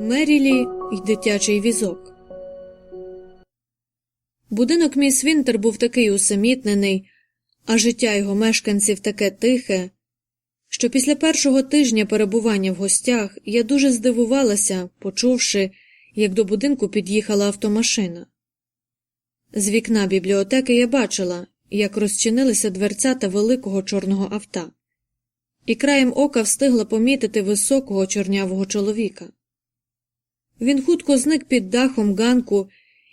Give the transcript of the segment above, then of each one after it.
Мерілі й дитячий візок. Будинок міс Вінтер був такий усамітнений, а життя його мешканців таке тихе, що після першого тижня перебування в гостях я дуже здивувалася, почувши, як до будинку під'їхала автомашина. З вікна бібліотеки я бачила, як розчинилися дверцята великого чорного авто, і краєм ока встигла помітити високого чорнявого чоловіка. Він хутко зник під дахом ганку,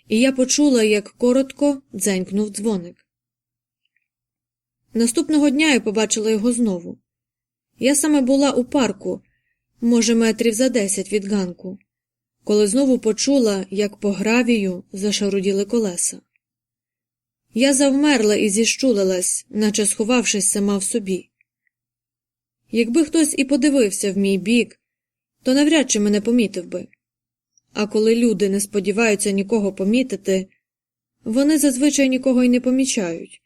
і я почула, як коротко дзенькнув дзвоник. Наступного дня я побачила його знову. Я саме була у парку, може, метрів за десять від ганку, коли знову почула, як по гравію зашаруділи колеса. Я завмерла і зіщулилась, наче сховавшись сама в собі. Якби хтось і подивився в мій бік, то навряд чи мене помітив би. А коли люди не сподіваються нікого помітити, вони зазвичай нікого й не помічають.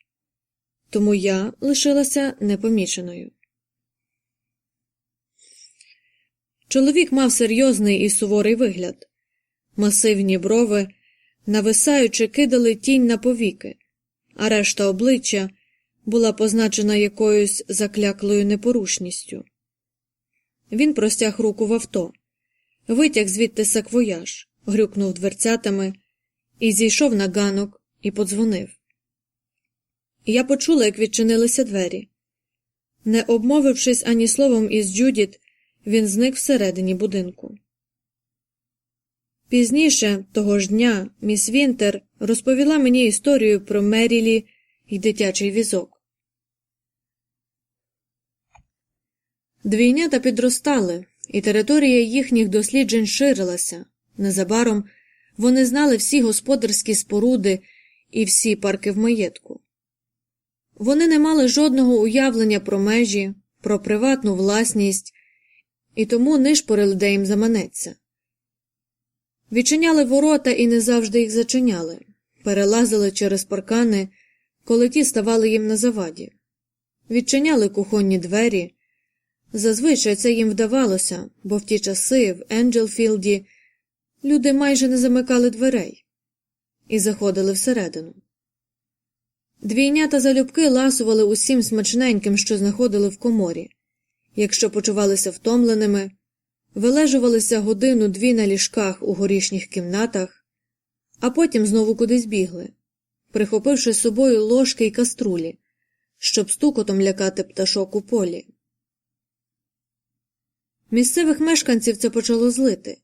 Тому я лишилася непоміченою. Чоловік мав серйозний і суворий вигляд. Масивні брови, нависаючи, кидали тінь на повіки, а решта обличчя була позначена якоюсь закляклою непорушністю. Він простяг руку в авто, витяг звідти саквояж, грюкнув дверцятами і зійшов на ганок і подзвонив. Я почула, як відчинилися двері. Не обмовившись ані словом із Джудіт, він зник всередині будинку. Пізніше, того ж дня, міс Вінтер розповіла мені історію про Мерілі і дитячий візок. Двійнята підростали, і територія їхніх досліджень ширилася. Незабаром вони знали всі господарські споруди і всі парки в маєтку. Вони не мали жодного уявлення про межі, про приватну власність і тому нишпорили, де їм заманеться. Відчиняли ворота і не завжди їх зачиняли, перелазили через паркани, коли ті ставали їм на заваді, відчиняли кухонні двері. Зазвичай це їм вдавалося, бо в ті часи в Енджелфілді люди майже не замикали дверей і заходили всередину. Двійнята залюбки ласували усім смачненьким, що знаходили в коморі. Якщо почувалися втомленими, вилежувалися годину дві на ліжках у горішніх кімнатах, а потім знову кудись бігли, прихопивши з собою ложки й каструлі, щоб стукотом лякати пташок у полі. Місцевих мешканців це почало злити.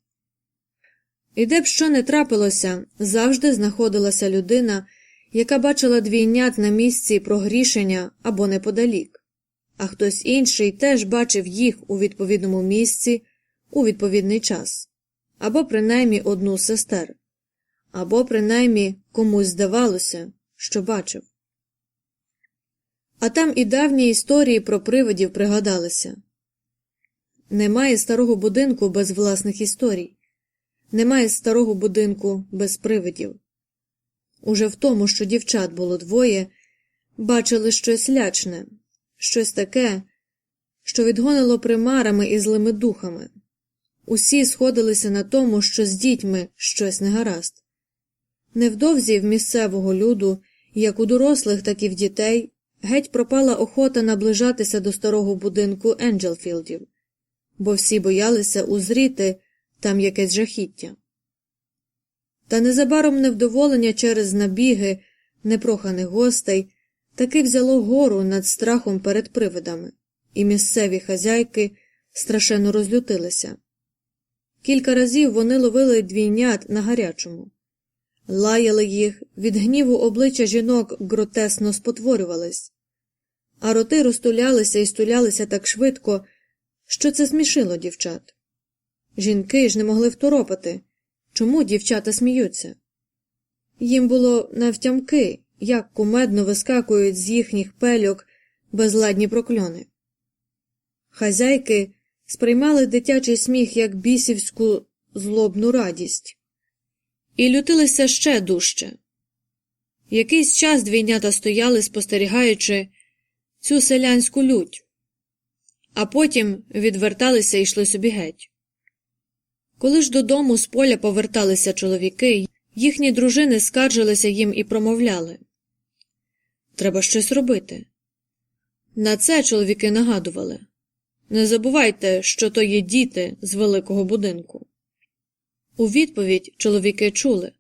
І де б що не трапилося, завжди знаходилася людина, яка бачила двійнят на місці прогрішення або неподалік, а хтось інший теж бачив їх у відповідному місці у відповідний час, або принаймні одну з сестер, або принаймні комусь здавалося, що бачив. А там і давні історії про привидів пригадалися. Немає старого будинку без власних історій, немає старого будинку без привидів. Уже в тому, що дівчат було двоє, бачили щось лячне, щось таке, що відгонило примарами і злими духами. Усі сходилися на тому, що з дітьми щось негаразд. Невдовзі в місцевого люду, як у дорослих, так і в дітей, геть пропала охота наближатися до старого будинку Енджелфілдів бо всі боялися узріти там якесь жахіття. Та незабаром невдоволення через набіги непроханих гостей таки взяло гору над страхом перед привидами, і місцеві хазяйки страшенно розлютилися. Кілька разів вони ловили двійнят на гарячому, лаяли їх, від гніву обличчя жінок гротесно спотворювались, а роти розтулялися і стулялися так швидко, що це змішило дівчат. Жінки ж не могли второпати. Чому дівчата сміються? Їм було навтямки, як кумедно вискакують з їхніх пельок безладні прокльони. Хазяйки сприймали дитячий сміх як бісівську злобну радість і лютилися ще дужче. Якийсь час двійнята стояли, спостерігаючи цю селянську лють, а потім відверталися і йшли собі геть. Коли ж додому з поля поверталися чоловіки, їхні дружини скаржилися їм і промовляли Треба щось робити. На це чоловіки нагадували Не забувайте, що то є діти з великого будинку. У відповідь чоловіки чули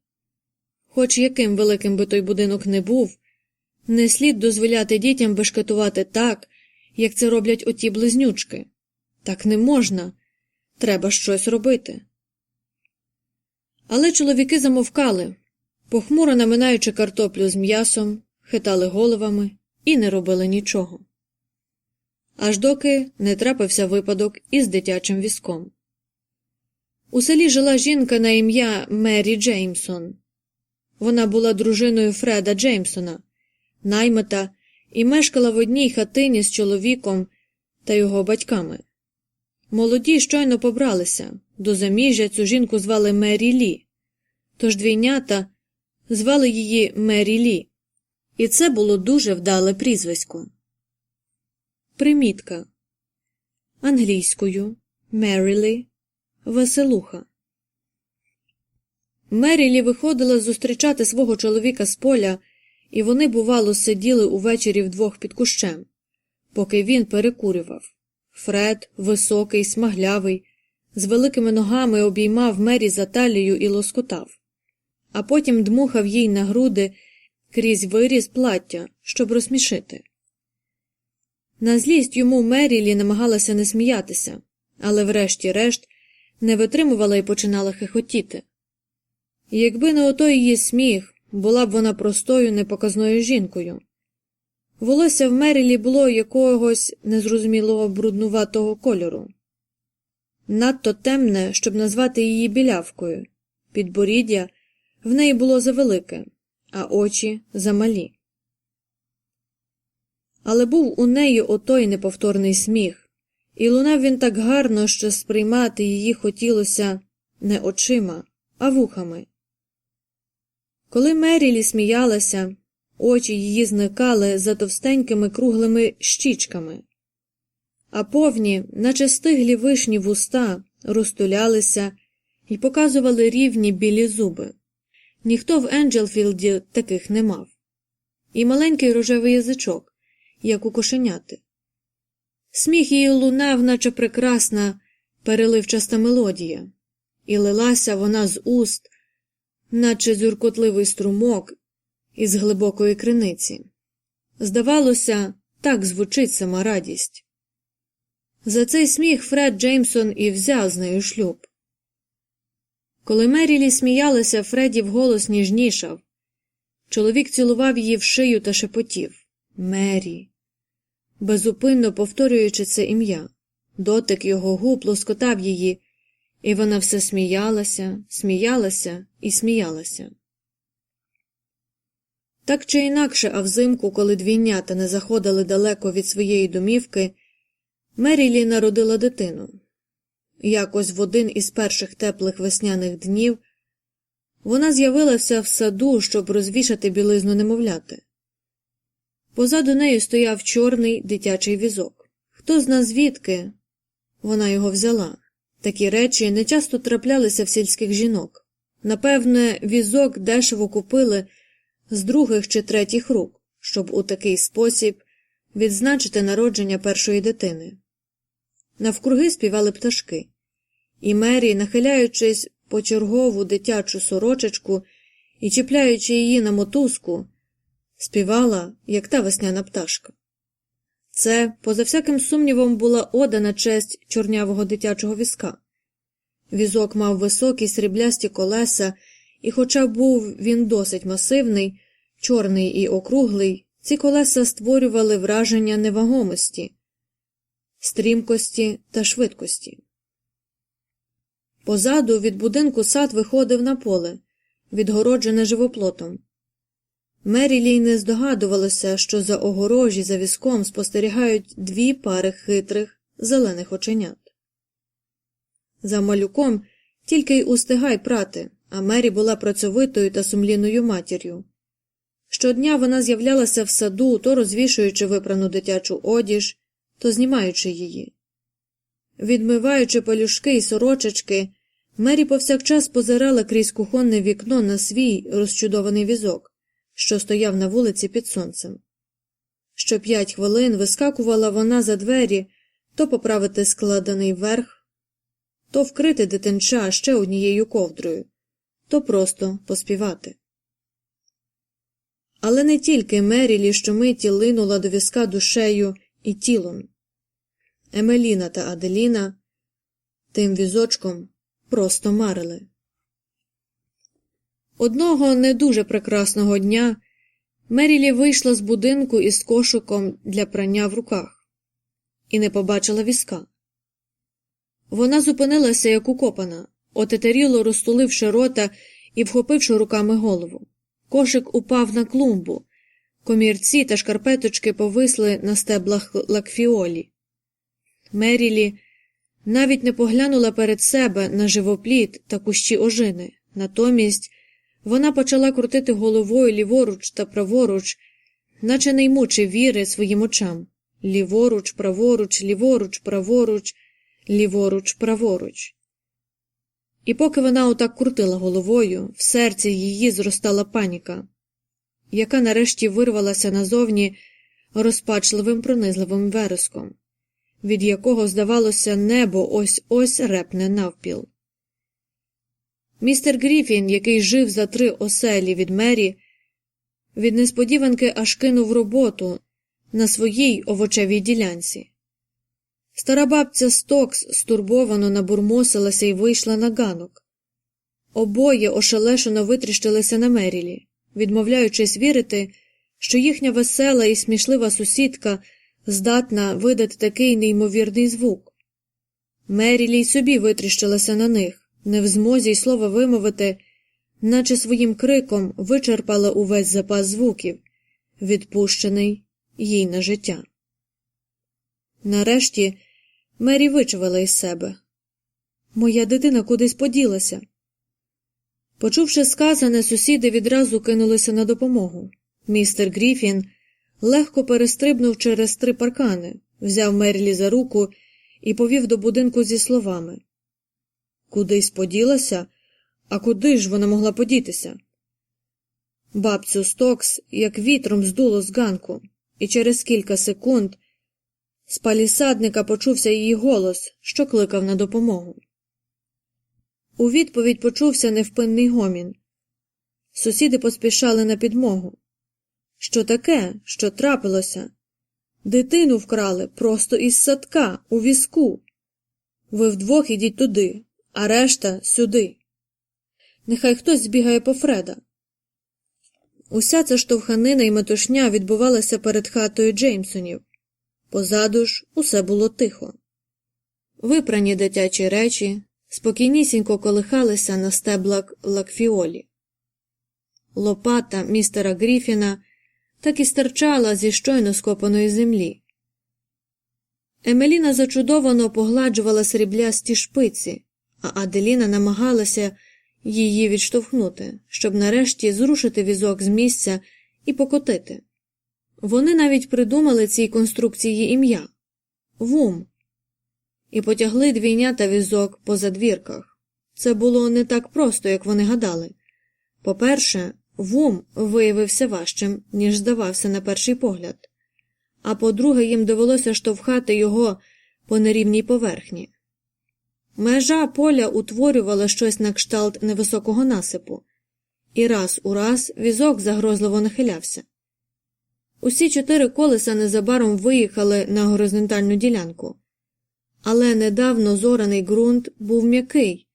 Хоч яким великим би той будинок не був, не слід дозволяти дітям бешкетувати так, як це роблять оті близнючки. Так не можна. Треба щось робити. Але чоловіки замовкали, похмуро наминаючи картоплю з м'ясом, хитали головами і не робили нічого. Аж доки не трапився випадок із дитячим візком. У селі жила жінка на ім'я Мері Джеймсон. Вона була дружиною Фреда Джеймсона, наймита і мешкала в одній хатині з чоловіком та його батьками. Молоді щойно побралися, до заміжжя цю жінку звали Мері Лі, тож двійнята звали її Мері Лі, і це було дуже вдале прізвисько. Примітка англійською Мерілі Веселуха. Мерілі виходила зустрічати свого чоловіка з поля, і вони, бувало, сиділи увечері вдвох під кущем, поки він перекурював. Фред, високий, смаглявий, з великими ногами обіймав Мері за талію і лоскотав, а потім дмухав їй на груди крізь виріз плаття, щоб розсмішити. На злість йому Мерілі намагалася не сміятися, але врешті-решт не витримувала і починала хихотіти. Якби не ото її сміх, була б вона простою непоказною жінкою. Волосся в Мерілі було якогось незрозумілого бруднуватого кольору. Надто темне, щоб назвати її білявкою, підборіддя в неї було завелике, а очі замалі. Але був у неї отой неповторний сміх, і лунав він так гарно, що сприймати її хотілося не очима, а вухами. Коли Мерілі сміялася, очі її зникали за товстенькими круглими щічками, а повні, наче стиглі вишні вуста, розтулялися і показували рівні білі зуби. Ніхто в Енджелфілді таких не мав, і маленький рожевий язичок, як у кошеняти. Сміх її лунав, наче прекрасна, переливчаста мелодія, і лилася вона з уст наче зюркотливий струмок із глибокої криниці. Здавалося, так звучить сама радість. За цей сміх Фред Джеймсон і взяв з нею шлюб. Коли Мерілі сміялася, Фредді вголос ніжнішав. Чоловік цілував її в шию та шепотів Мері, безупинно повторюючи це ім'я. Дотик його губ лоскотав її, і вона все сміялася, сміялася і сміялася. Так чи інакше, а взимку, коли двійнята не заходили далеко від своєї домівки, Мерілі народила дитину. Якось в один із перших теплих весняних днів вона з'явилася в саду, щоб розвішати білизну немовляти. Позаду нею стояв чорний дитячий візок. Хто зна звідки вона його взяла? Такі речі не часто траплялися в сільських жінок. Напевне, візок дешево купили з других чи третіх рук, щоб у такий спосіб відзначити народження першої дитини. Навкруги співали пташки, і Мері, нахиляючись по чергову дитячу сорочечку і чіпляючи її на мотузку, співала, як та весняна пташка. Це, поза всяким сумнівом, була ода на честь чорнявого дитячого візка. Візок мав високі сріблясті колеса, і, хоча був він досить масивний, чорний і округлий, ці колеса створювали враження невагомості, стрімкості та швидкості. Позаду від будинку сад виходив на поле, відгороджене живоплотом. Мерілі не здогадувалося, що за огорожі за візком спостерігають дві пари хитрих зелених оченят. За малюком тільки й устигай прати, а Мері була працьовитою та сумлінною матір'ю. Щодня вона з'являлася в саду, то розвішуючи випрану дитячу одіж, то знімаючи її. Відмиваючи пелюшки і сорочечки, Мері повсякчас позирала крізь кухонне вікно на свій розчудований візок, що стояв на вулиці під сонцем. Що п'ять хвилин вискакувала вона за двері то поправити складений верх, то вкрити дитинча ще однією ковдрою, то просто поспівати. Але не тільки Мерілі щомиті линула до візка душею і тілом. Емеліна та Аделіна тим візочком просто марили. Одного не дуже прекрасного дня Мерілі вийшла з будинку із кошиком для прання в руках і не побачила візка. Вона зупинилася, як укопана, отетеріло розтуливши рота і вхопивши руками голову. Кошик упав на клумбу, комірці та шкарпеточки повисли на стеблах лакфіолі. Мерілі навіть не поглянула перед себе на живопліт та кущі ожини. Натомість вона почала крутити головою ліворуч та праворуч, наче не ймучи віри своїм очам ліворуч, праворуч, ліворуч, праворуч, ліворуч, праворуч. І поки вона отак крутила головою, в серці її зростала паніка, яка нарешті вирвалася назовні розпачливим пронизливим вереском, від якого, здавалося, небо ось ось репне навпіл. Містер Гріфін, який жив за три оселі від мері, від несподіванки аж кинув роботу на своїй овочевій ділянці. Стара бабця Стокс стурбовано набурмосилася і вийшла на ганок. Обоє ошелешено витріщилися на Мерілі, відмовляючись вірити, що їхня весела і смішлива сусідка здатна видати такий неймовірний звук. Мерілі й собі витріщилася на них, не в змозі й слова вимовити, наче своїм криком вичерпала увесь запас звуків, відпущений їй на життя. Нарешті Мері вичавила із себе Моя дитина кудись поділася. Почувши сказане, сусіди відразу кинулися на допомогу. Містер Гріфін легко перестрибнув через три паркани, взяв Мерлі за руку і повів до будинку зі словами Кудись поділася? А куди ж вона могла подітися? Бабцю Стокс як вітром здуло з ганку, і через кілька секунд з палісадника почувся її голос, що кликав на допомогу. У відповідь почувся невпинний гомін. Сусіди поспішали на підмогу. Що таке, що трапилося? Дитину вкрали просто із садка, у візку. Ви вдвох ідіть туди, а решта сюди. Нехай хтось збігає по Фреда. Уся ця штовханина і метушня відбувалася перед хатою Джеймсонів. Позаду ж усе було тихо. Випрані дитячі речі спокійнісінько колихалися на стеблах лакфіолі. Лопата містера Гріфіна так і стирчала зі щойно скопаної землі. Емеліна зачудовано погладжувала сріблясті шпиці, а Аделіна намагалася її відштовхнути, щоб нарешті зрушити візок з місця і покотити. Вони навіть придумали цій конструкції ім'я Вум, і потягли двійнята візок по задвірках. Це було не так просто, як вони гадали. По-перше, вум виявився важчим, ніж здавався на перший погляд, а по-друге, їм довелося штовхати його по нерівній поверхні. Межа поля утворювала щось на кшталт невисокого насипу, і раз у раз візок загрозливо нахилявся. Усі чотири колеса незабаром виїхали на горизонтальну ділянку, але недавно зораний ґрунт був м'який,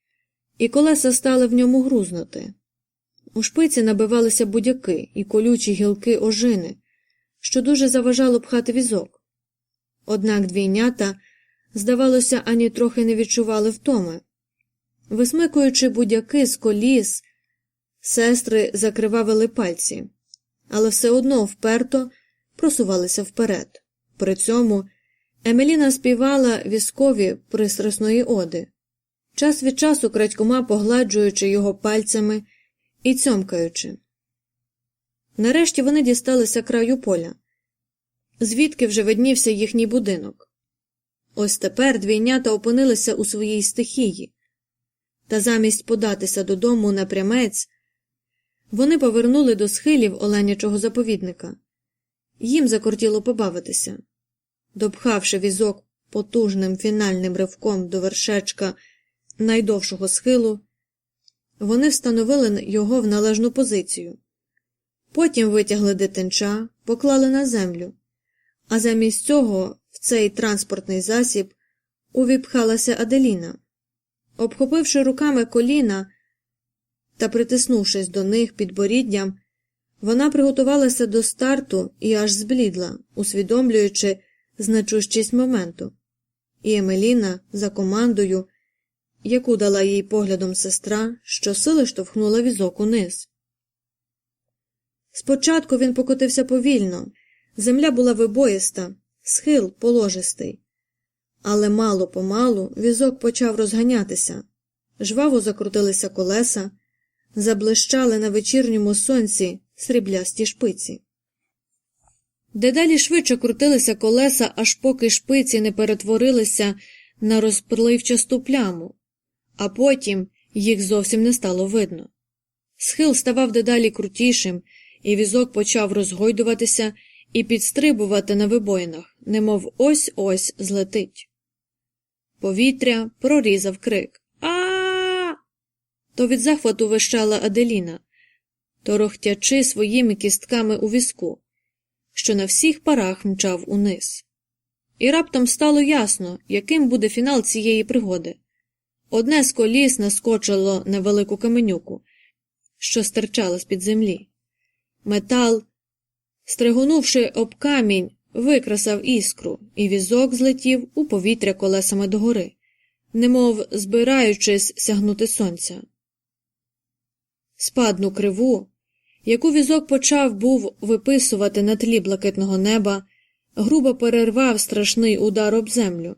і колеса стали в ньому грузнути. У шпиці набивалися будяки і колючі гілки ожини, що дуже заважало пхати візок. Однак двійнята здавалося, ані трохи не відчували втоми. Висмикуючи будяки з коліс, сестри закривавили пальці, але все одно вперто просувалися вперед. При цьому Емеліна співала військові пристрасної оди, час від часу крадькома погладжуючи його пальцями і цьомкаючи. Нарешті вони дісталися краю поля, звідки вже виднівся їхній будинок. Ось тепер двійнята опинилися у своїй стихії, та замість податися додому напрямець, вони повернули до схилів оленячого заповідника. Їм закортіло побавитися. Допхавши візок потужним фінальним ривком до вершечка найдовшого схилу, вони встановили його в належну позицію. Потім витягли дитинча, поклали на землю, а замість цього в цей транспортний засіб увіпхалася Аделіна. Обхопивши руками коліна та притиснувшись до них підборіддям, вона приготувалася до старту і аж зблідла, усвідомлюючи значущість моменту. І Емеліна за командою, яку дала їй поглядом сестра, щосили штовхнула візок униз. Спочатку він покотився повільно, земля була вибоїста, схил положистий. Але мало помалу візок почав розганятися, жваво закрутилися колеса, заблищали на вечірньому сонці сріблясті шпиці. Дедалі швидше крутилися колеса, аж поки шпиці не перетворилися на розпливчасту пляму, а потім їх зовсім не стало видно. Схил ставав дедалі крутішим, і візок почав розгойдуватися і підстрибувати на вибоїнах, немов ось ось злетить. Повітря прорізав крик А. То від захвату вищала Аделіна, торохтячи своїми кістками у візку, що на всіх парах мчав униз. І раптом стало ясно, яким буде фінал цієї пригоди. Одне з коліс наскочило на велику каменюку, що стирчала з під землі. Метал, стригунувши об камінь, викрасав іскру, і візок злетів у повітря колесами догори, немов збираючись сягнути сонця. Спадну криву, яку візок почав був виписувати на тлі блакитного неба, грубо перервав страшний удар об землю,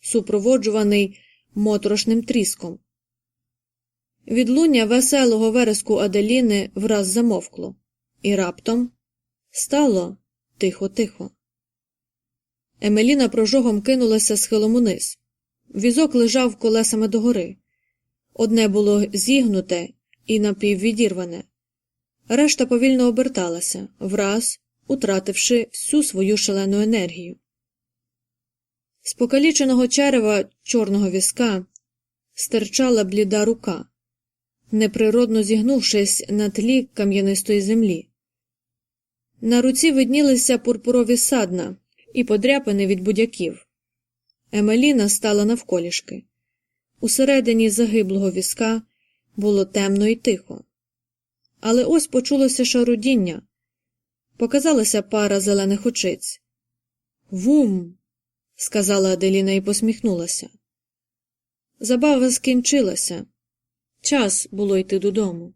супроводжуваний моторошним тріском. Відлуння веселого вереску Аделіни враз замовкло, і раптом стало тихо-тихо. Емеліна прожогом кинулася схилом униз. Візок лежав колесами догори. Одне було зігнуте і напіввідірване, решта повільно оберталася, враз утративши всю свою шалену енергію. З покаліченого черева чорного візка стирчала бліда рука, неприродно зігнувшись на тлі кам'янистої землі. На руці виднілися пурпурові садна і подряпини від будяків. Емеліна стала навколішки. Усередині загиблого візка було темно і тихо. Але ось почулося шарудіння. Показалася пара зелених очиць. Вум. сказала Аделіна і посміхнулася. Забава скінчилася. Час було йти додому.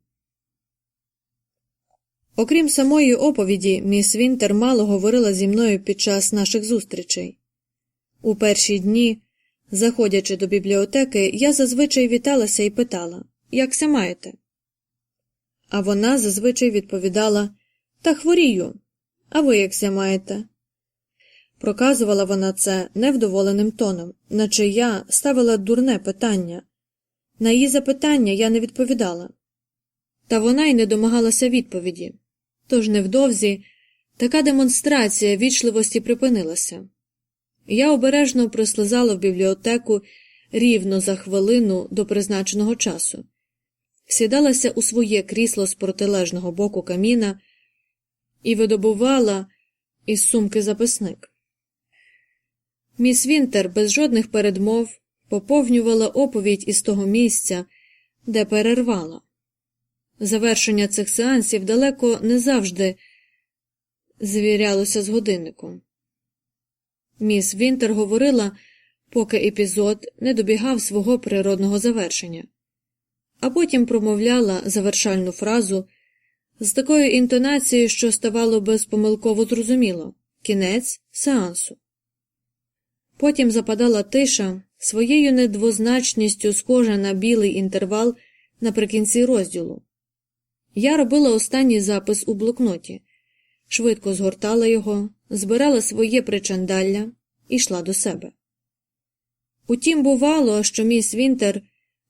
Окрім самої оповіді, міс Вінтер мало говорила зі мною під час наших зустрічей. У перші дні, заходячи до бібліотеки, я зазвичай віталася і питала Якся маєте? А вона зазвичай відповідала Та хворію. А ви якся маєте? Проказувала вона це невдоволеним тоном, наче я ставила дурне питання. На її запитання я не відповідала. Та вона й не домагалася відповіді. Тож невдовзі така демонстрація вічливості припинилася. Я обережно прислизала в бібліотеку рівно за хвилину до призначеного часу, сідалася у своє крісло з протилежного боку каміна і видобувала із сумки записник. Міс Вінтер без жодних передмов поповнювала оповідь із того місця, де перервала. Завершення цих сеансів далеко не завжди звірялося з годинником. Міс Вінтер говорила, поки епізод не добігав свого природного завершення, а потім промовляла завершальну фразу з такою інтонацією, що ставало безпомилково зрозуміло кінець сеансу. Потім западала тиша своєю недвозначністю схожа на білий інтервал наприкінці розділу Я робила останній запис у блокноті, швидко згортала його, збирала своє причандалля і йшла до себе. Утім, бувало, що міс Вінтер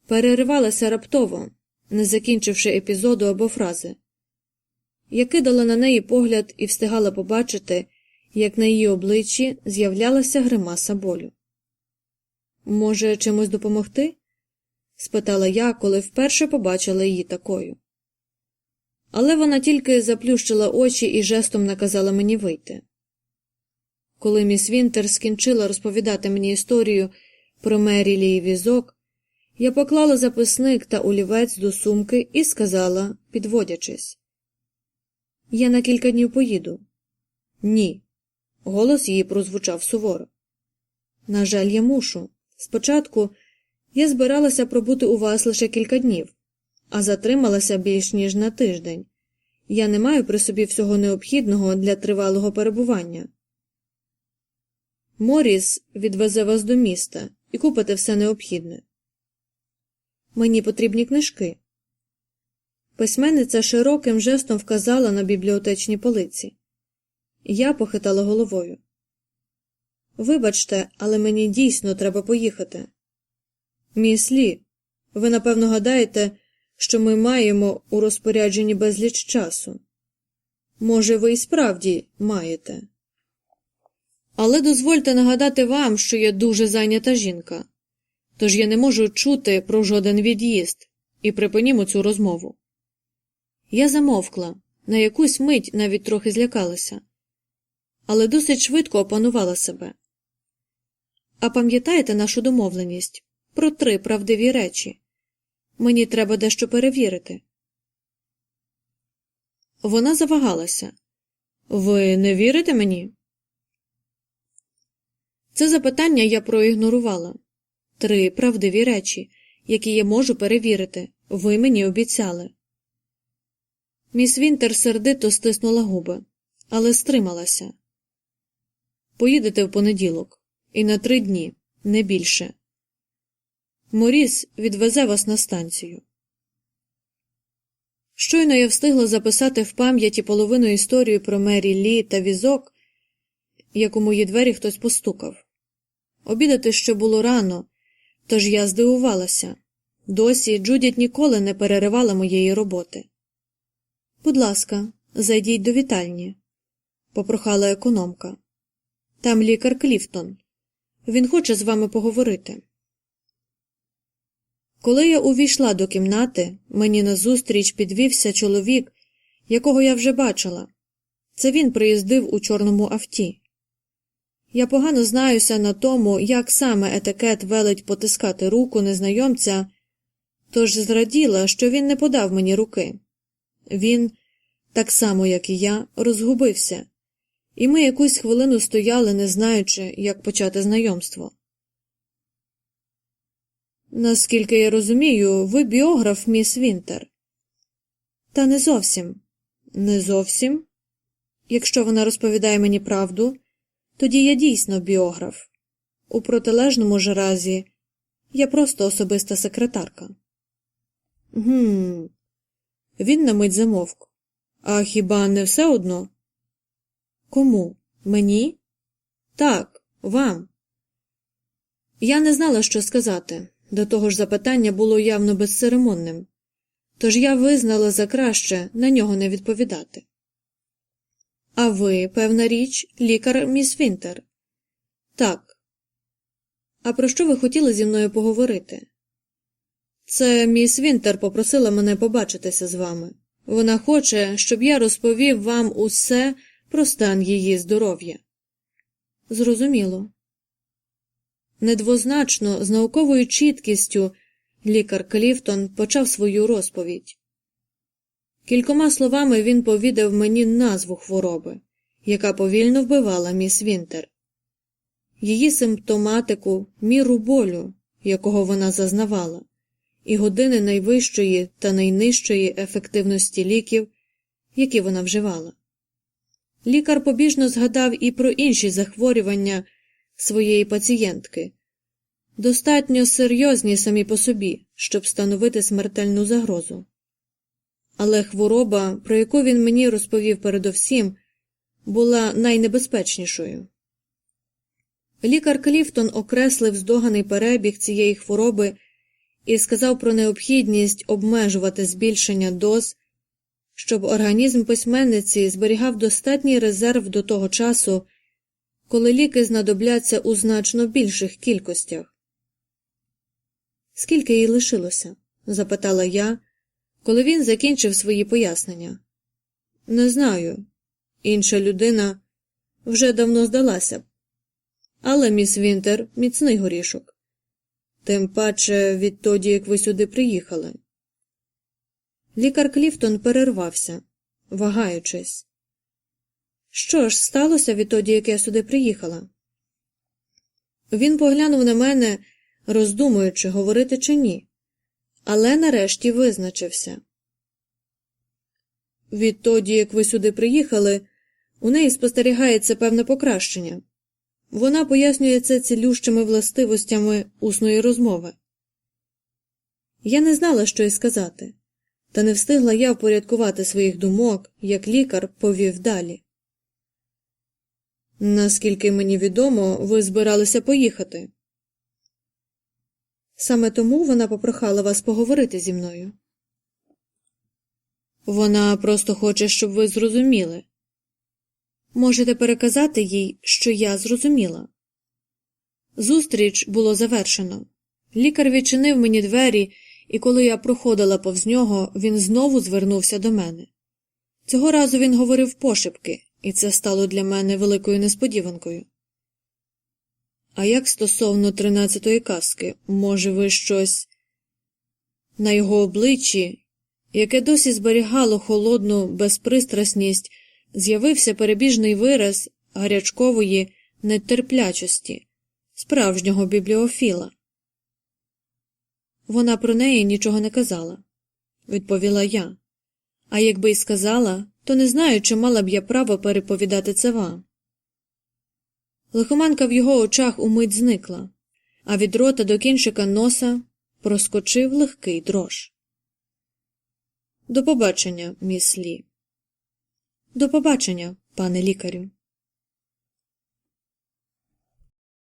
переривалася раптово, не закінчивши епізоду або фрази. Я кидала на неї погляд і встигала побачити, як на її обличчі з'являлася гримаса болю. Може, чимось допомогти? спитала я, коли вперше побачила її такою. Але вона тільки заплющила очі і жестом наказала мені вийти. Коли міс Вінтер скінчила розповідати мені історію про Мерілі і візок, я поклала записник та олівець до сумки і сказала, підводячись Я на кілька днів поїду. Ні. Голос її прозвучав суворо. На жаль, я мушу. Спочатку я збиралася пробути у вас лише кілька днів, а затрималася більш ніж на тиждень. Я не маю при собі всього необхідного для тривалого перебування. Моріс відвезе вас до міста і купите все необхідне. Мені потрібні книжки. Письменниця широким жестом вказала на бібліотечні полиці. Я похитала головою. Вибачте, але мені дійсно треба поїхати. Міс Лі, ви напевно гадаєте, що ми маємо у розпорядженні безліч часу. Може, ви і справді маєте. Але дозвольте нагадати вам, що я дуже зайнята жінка, тож я не можу чути про жоден від'їзд і припинімо цю розмову. Я замовкла, на якусь мить навіть трохи злякалася, але досить швидко опанувала себе. А пам'ятаєте нашу домовленість про три правдиві речі? Мені треба дещо перевірити. Вона завагалася. Ви не вірите мені? Це запитання я проігнорувала. Три правдиві речі, які я можу перевірити. Ви мені обіцяли. Міс Вінтер сердито стиснула губи, але стрималася. Поїдете в понеділок, і на три дні, не більше. Моріс відвезе вас на станцію. Щойно я встигла записати в пам'яті половину історії про Мері Лі та візок, як у мої двері хтось постукав. Обідати ще було рано, тож я здивувалася. Досі Джудіт ніколи не переривала моєї роботи. Будь ласка, зайдіть до вітальні, попрохала економка. Там лікар Кліфтон. Він хоче з вами поговорити. Коли я увійшла до кімнати, мені назустріч підвівся чоловік, якого я вже бачила. Це він приїздив у чорному авті. Я погано знаюся на тому, як саме етикет велить потискати руку незнайомця, тож зраділа, що він не подав мені руки. Він, так само як і я, розгубився, і ми якусь хвилину стояли, не знаючи, як почати знайомство. Наскільки я розумію, ви біограф, міс Вінтер. Та не зовсім. Не зовсім. Якщо вона розповідає мені правду, тоді я дійсно біограф. У протилежному ж разі я просто особиста секретарка. Гм. Він на мить замовк. А хіба не все одно? Кому? Мені? Так, вам. Я не знала, що сказати. До того ж запитання було явно безцеремонним, тож я визнала за краще на нього не відповідати. А ви, певна річ, лікар міс Вінтер? Так. А про що ви хотіли зі мною поговорити? Це міс Вінтер попросила мене побачитися з вами. Вона хоче, щоб я розповів вам усе про стан її здоров'я. Зрозуміло. Недвозначно, з науковою чіткістю лікар Кліфтон почав свою розповідь. Кількома словами він повідав мені назву хвороби, яка повільно вбивала міс Вінтер, її симптоматику, міру болю, якого вона зазнавала, і години найвищої та найнижчої ефективності ліків, які вона вживала. Лікар побіжно згадав і про інші захворювання своєї пацієнтки, достатньо серйозні самі по собі, щоб становити смертельну загрозу. але хвороба, про яку він мені розповів передовсім, була найнебезпечнішою. Лікар Кліфтон окреслив здоганий перебіг цієї хвороби і сказав про необхідність обмежувати збільшення доз, щоб організм письменниці зберігав достатній резерв до того часу, коли ліки знадобляться у значно більших кількостях. Скільки їй лишилося? запитала я, коли він закінчив свої пояснення. Не знаю. Інша людина вже давно здалася. Але міс Вінтер міцний горішок. Тим паче відтоді, як ви сюди приїхали. Лікар Кліфтон перервався, вагаючись. Що ж сталося відтоді, як я сюди приїхала? Він поглянув на мене, роздумуючи, говорити чи ні, але нарешті визначився. Відтоді, як ви сюди приїхали, у неї спостерігається певне покращення. Вона пояснює це цілющими властивостями усної розмови. Я не знала, що й сказати, та не встигла я впорядкувати своїх думок, як лікар повів далі. Наскільки мені відомо, ви збиралися поїхати. Саме тому вона попрохала вас поговорити зі мною. Вона просто хоче, щоб ви зрозуміли. Можете переказати їй, що я зрозуміла. Зустріч було завершено. Лікар відчинив мені двері, і коли я проходила повз нього, він знову звернувся до мене. Цього разу він говорив пошепки, і це стало для мене великою несподіванкою. А як стосовно тринадцятої казки, може, ви щось. На його обличчі, яке досі зберігало холодну безпристрасність, з'явився перебіжний вираз гарячкової нетерплячості, справжнього бібліофіла. Вона про неї нічого не казала, відповіла я. А якби й сказала, то не знаю, чи мала б я право переповідати це вам. Лихоманка в його очах умить зникла, а від рота до кінчика носа проскочив легкий дрож. До побачення, міс Лі. До побачення, пане лікарю.